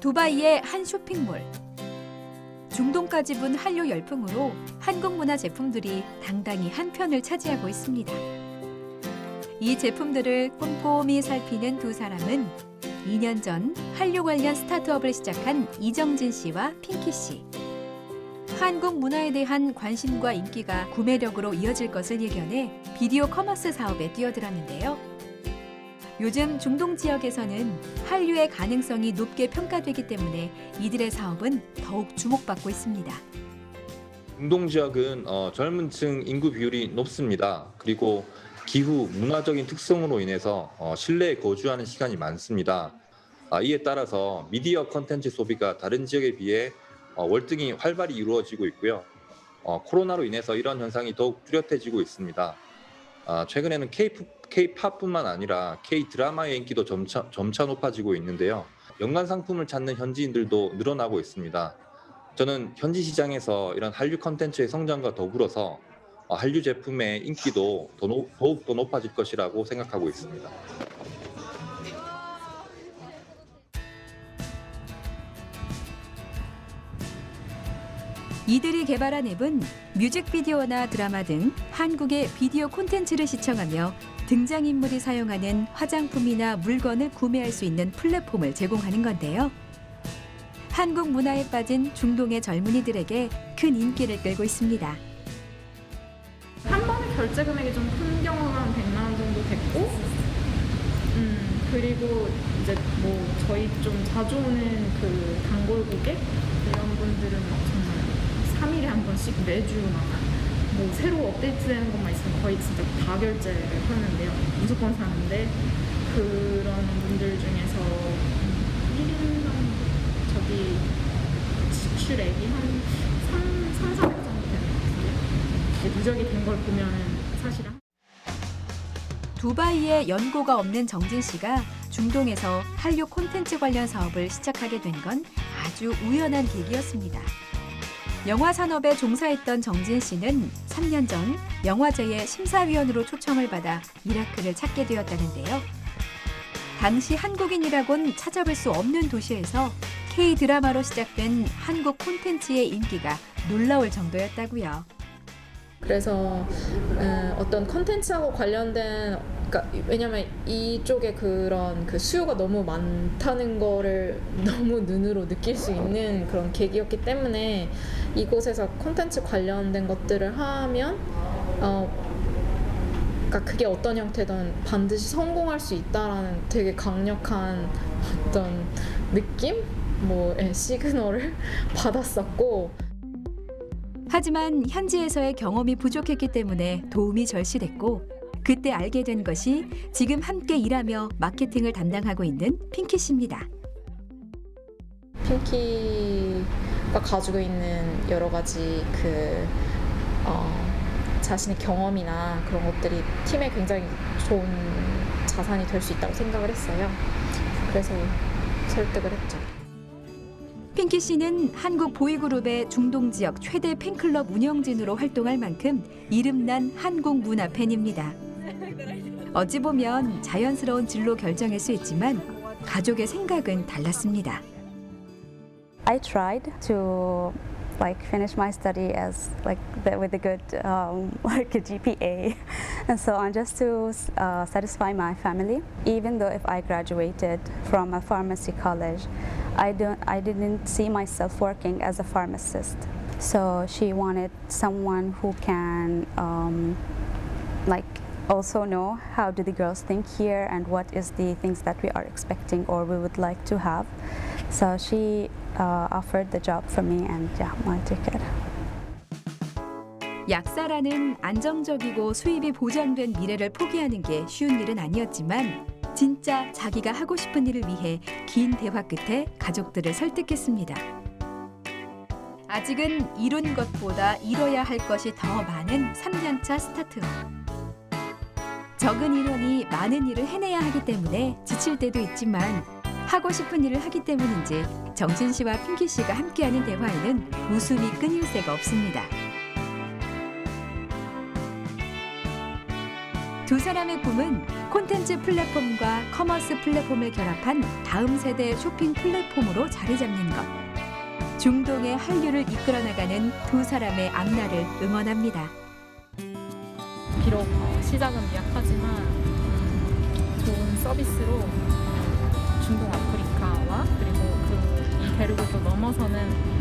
두바이의 한 쇼핑몰. 중동까지 분 한류 열풍으로 한국 문화 제품들이 당당히 한 편을 차지하고 있습니다. 이 제품들을 꼼꼼히 살피는 두 사람은 2년 전 한류 관련 스타트업을 시작한 이정진 씨와 핑키 씨. 한국 문화에 대한 관심과 인기가 구매력으로 이어질 것을 예견해 비디오 커머스 사업에 뛰어들었는데요. 요즘 중동 지역에서는 한류의 가능성이 높게 평가되기 때문에 이들의 사업은 더욱 주목받고 있습니다. 중동 지역은 어, 젊은 층 인구 비율이 높습니다. 그리고 기후, 문화적인 특성으로 인해서 어, 실내에 거주하는 시간이 많습니다. 아, 이에 따라서 미디어 컨텐츠 소비가 다른 지역에 비해 어, 월등히 활발히 이루어지고 있고요. 어, 코로나로 인해서 이런 현상이 더욱 뚜렷해지고 있습니다. 아, 최근에는 K-팝 뿐만 아니라 K-드라마의 인기도 점차, 점차 높아지고 있는데요. 연관 상품을 찾는 현지인들도 늘어나고 있습니다. 저는 현지 시장에서 이런 한류 컨텐츠의 성장과 더불어서 어, 한류 제품의 인기도 더 높- 더욱 더 높아질 것이라고 생각하고 있습니다. 이들이 개발한 앱은 뮤직비디오나 드라마 등 한국의 비디오 콘텐츠를 시청하며 등장인물이 사용하는 화장품이나 물건을 구매할 수 있는 플랫폼을 제공하는 건데요. 한국 문화에 빠진 중동의 젊은이들에게 큰 인기를 끌고 있습니다. 한 번에 결제 금액이 좀 큰 경우가 한 100만 원 정도 됐고 음 그리고 이제 뭐 저희 좀 자주 오는 그 단골 고객 이런 분들은 막 정말 3일에 한 번씩 매주 막 뭐 새로 업데이트되는 것만 있으면 거의 진짜 다 결제를 하는데요 무조건 사는데 그런 분들 중에서 1인당 저기 지출액이 한 3, 3, 400 정도 되는 것 이제 누적이 된 걸 보면은 사실 은 두바이에 연고가 없는 정진 씨가 중동에서 한류 콘텐츠 관련 사업을 시작하게 된 건 아주 우연한 계기였습니다. 영화 산업에 종사했던 정진 씨는 3년 전 영화제의 심사위원으로 초청을 받아 이라크를 찾게 되었다는데요. 당시 한국인이라곤 찾아볼 수 없는 도시에서 K 드라마로 시작된 한국 콘텐츠의 인기가 놀라울 정도였다고요. 그래서 음, 어떤 컨텐츠하고 관련된 그러니까 왜냐면 이쪽에 그런 그 수요가 너무 많다는 거를 너무 눈으로 느낄 수 있는 그런 계기였기 때문에 이곳에서 콘텐츠 관련된 것들을 하면 어 그러니까 그게 어떤 형태든 반드시 성공할 수 있다라는 되게 강력한 어떤 느낌? 뭐 예, 시그널을 받았었고. 하지만 현지에서의 경험이 부족했기 때문에 도움이 절실했고 그때 알게 된 것이 지금 함께 일하며 마케팅을 담당하고 있는 핑키 씨입니다. 핑키가 가지고 있는 여러 가지 그 어, 자신의 경험이나 그런 것들이 팀에 굉장히 좋은 자산이 될 수 있다고 생각을 했어요. 그래서 설득을 했죠. 핑키 씨는 한국 보이그룹의 중동 지역 최대 팬클럽 운영진으로 활동할 만큼 이름난 한국 문화 팬입니다. 어찌 보면 자연스러운 진로 결정일 수 있지만 가족의 생각은 달랐습니다. I tried to like finish my study as like the, with a good um, like a GPA, and so on just to uh, satisfy my family. Even though if I graduated from a pharmacy college, I don't I didn't see myself working as a pharmacist. So she wanted someone who can um, like also know how do the girls think here and what is the things that we are expecting or we would like to have. So she uh, offered the job for me and yeah, I took it. 약사라는 안정적이고 수입이 보장된 미래를 포기하는 게 쉬운 일은 아니었지만 진짜 자기가 하고 싶은 일을 위해 긴 대화 끝에 가족들을 설득했습니다. 아직은 이룬 것보다 이뤄야 할 것이 더 많은 3년차 스타트업. 적은 인원이 많은 일을 해내야 하기 때문에 지칠 때도 있지만 하고 싶은 일을 하기 때문인지 정진 씨와 핑키 씨가 함께하는 대화에는 웃음이 끊일 새가 없습니다. 두 사람의 꿈은 콘텐츠 플랫폼과 커머스 플랫폼을 결합한 다음 세대 쇼핑 플랫폼으로 자리 잡는 것. 중동의 한류를 이끌어나가는 두 사람의 앞날을 응원합니다. 시작은 미약하지만 좋은 서비스로 중동 아프리카와 그리고 그 대륙을 또 넘어서는